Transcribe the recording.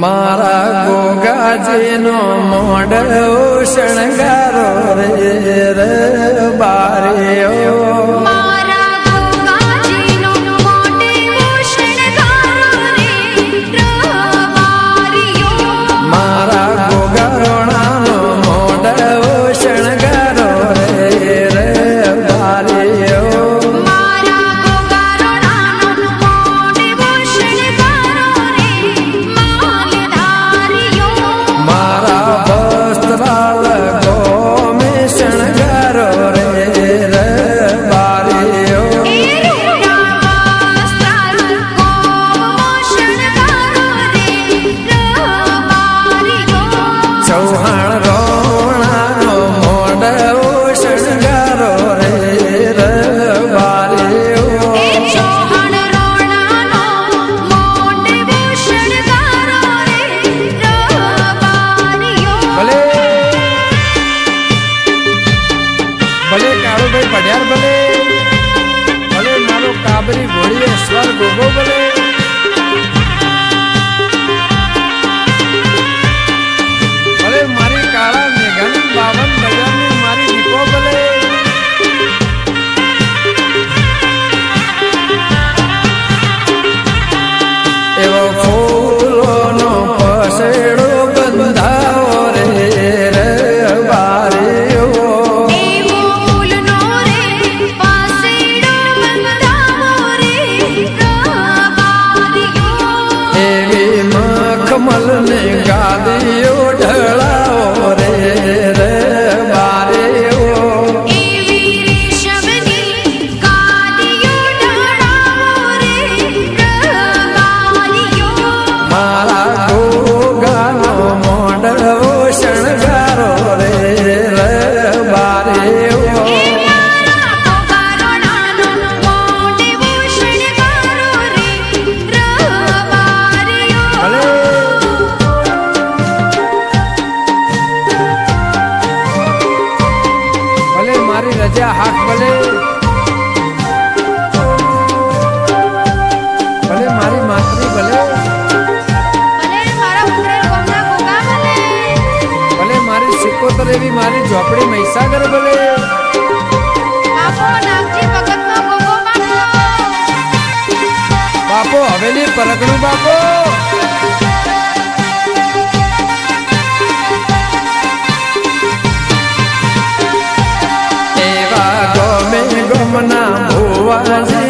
મારા ગોગાજીનો મોડો શણગારો રે બારે ઘેર ભલે ભલે મારો કાબરી ઘોડીએ સ્વર્ગ ઊભો ભલે. गा दियो મારી રજા હાથ ભલે. ભલે મારી માતૃ ભલે. ભલે મારી સિકોતર એવી મારી ઝોપડી મહીસાગર ભલે. બાપો હવેલી પરગણું બાપો. Cause